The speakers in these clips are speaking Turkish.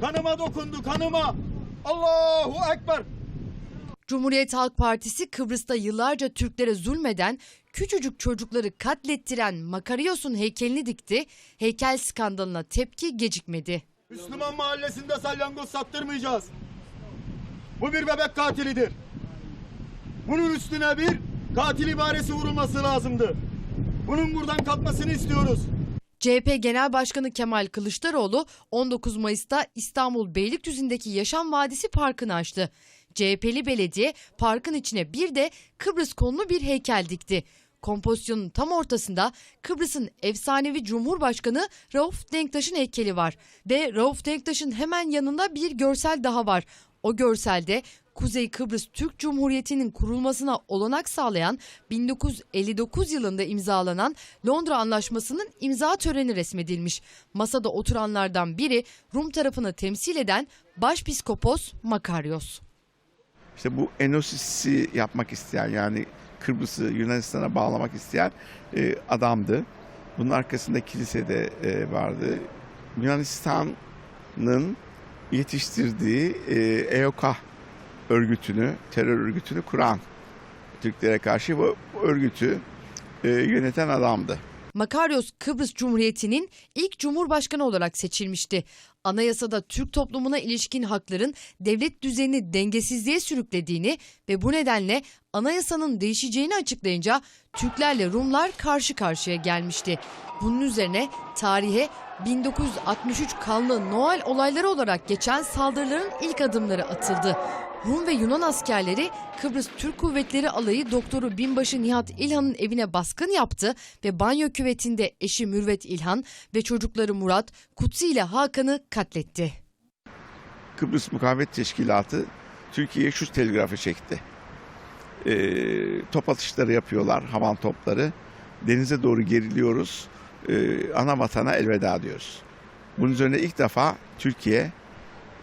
Kanıma dokundu kanıma. Allahu Ekber. Cumhuriyet Halk Partisi Kıbrıs'ta yıllarca Türklere zulmeden, küçücük çocukları katlettiren Makarios'un heykelini dikti. Heykel skandalına tepki gecikmedi. Müslüman mahallesinde salyangoz sattırmayacağız. Bu bir bebek katilidir. Bunun üstüne bir katil ibaresi vurulması lazımdı. Bunun buradan kalkmasını istiyoruz. CHP Genel Başkanı Kemal Kılıçdaroğlu 19 Mayıs'ta İstanbul Beylikdüzü'ndeki Yaşam Vadisi Parkı'nı açtı. CHP'li belediye parkın içine bir de Kıbrıs konulu bir heykel dikti. Kompozisyonun tam ortasında Kıbrıs'ın efsanevi Cumhurbaşkanı Rauf Denktaş'ın heykeli var. Ve Rauf Denktaş'ın hemen yanında bir görsel daha var. O görselde Kuzey Kıbrıs Türk Cumhuriyeti'nin kurulmasına olanak sağlayan 1959 yılında imzalanan Londra Anlaşması'nın imza töreni resmedilmiş. Masada oturanlardan biri Rum tarafını temsil eden Başpiskopos Makarios. İşte bu enosisi yapmak isteyen yani Kıbrıs'ı Yunanistan'a bağlamak isteyen e, adamdı. Bunun arkasında kilise de e, vardı. Yunanistan'ın yetiştirdiği e, EOKA örgütünü, terör örgütünü kuran Türklere karşı bu, örgütü e, yöneten adamdı. Makarios Kıbrıs Cumhuriyeti'nin ilk cumhurbaşkanı olarak seçilmişti. Anayasada Türk toplumuna ilişkin hakların devlet düzenini dengesizliğe sürüklediğini ve bu nedenle anayasanın değişeceğini açıklayınca Türklerle Rumlar karşı karşıya gelmişti. Bunun üzerine tarihe 1963 kanlı Noel olayları olarak geçen saldırıların ilk adımları atıldı. Rum ve Yunan askerleri Kıbrıs Türk Kuvvetleri Alayı Doktoru Binbaşı Nihat İlhan'ın evine baskın yaptı ve banyo küvetinde eşi Mürvet İlhan ve çocukları Murat, Kutsi ile Hakan'ı katletti. Kıbrıs Mukavemet Teşkilatı Türkiye'ye şu telgrafı çekti. E, top atışları yapıyorlar, havan topları. Denize doğru geriliyoruz. E, ana vatana elveda diyoruz. Bunun üzerine ilk defa Türkiye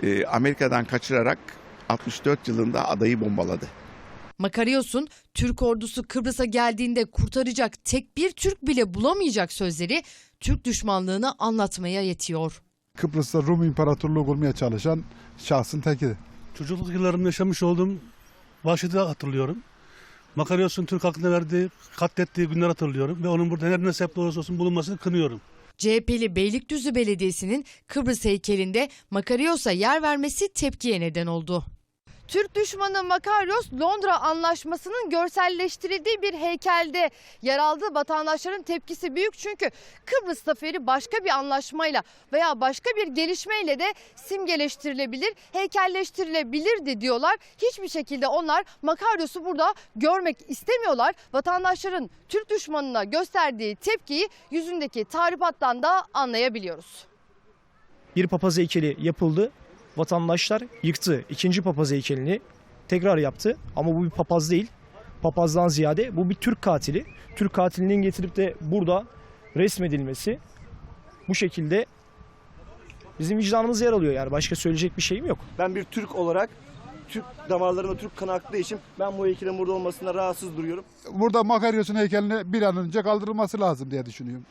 e, Amerika'dan kaçırarak 64 yılında adayı bombaladı. Makarios'un Türk ordusu Kıbrıs'a geldiğinde kurtaracak tek bir Türk bile bulamayacak sözleri Türk düşmanlığını anlatmaya yetiyor. Kıbrıs'ta Rum İmparatorluğu kurmaya çalışan şahsın teki. Çocukluk yıllarımda yaşamış olduğum vahşeti hatırlıyorum. Makaryos'un Türk halkına verdiği, katlettiği günler hatırlıyorum. Ve onun burada her ne sebeple olursa olsun bulunmasını kınıyorum. CHP'li Beylikdüzü Belediyesi'nin Kıbrıs heykelinde Makarios'a yer vermesi tepkiye neden oldu. Türk düşmanı Makarios Londra Anlaşması'nın görselleştirildiği bir heykelde yer aldı. Vatandaşların tepkisi büyük çünkü Kıbrıs zaferi başka bir anlaşmayla veya başka bir gelişmeyle de simgeleştirilebilir, heykelleştirilebilirdi diyorlar. Hiçbir şekilde onlar Makarios'u burada görmek istemiyorlar. Vatandaşların Türk düşmanına gösterdiği tepkiyi yüzündeki tahribattan da anlayabiliyoruz. bir papaz heykeli yapıldı. Vatandaşlar yıktı. İkinci papaz heykelini tekrar yaptı. Ama bu bir papaz değil. Papazdan ziyade bu bir Türk katili. Türk katilinin getirip de burada resmedilmesi bu şekilde bizim vicdanımız yer alıyor yani başka söyleyecek bir şeyim yok. Ben bir Türk olarak Türk damarlarımda Türk kanı aktığı için ben bu heykelin burada olmasına rahatsız duruyorum. Burada Makaryos'un heykelini bir an önce kaldırılması lazım diye düşünüyorum.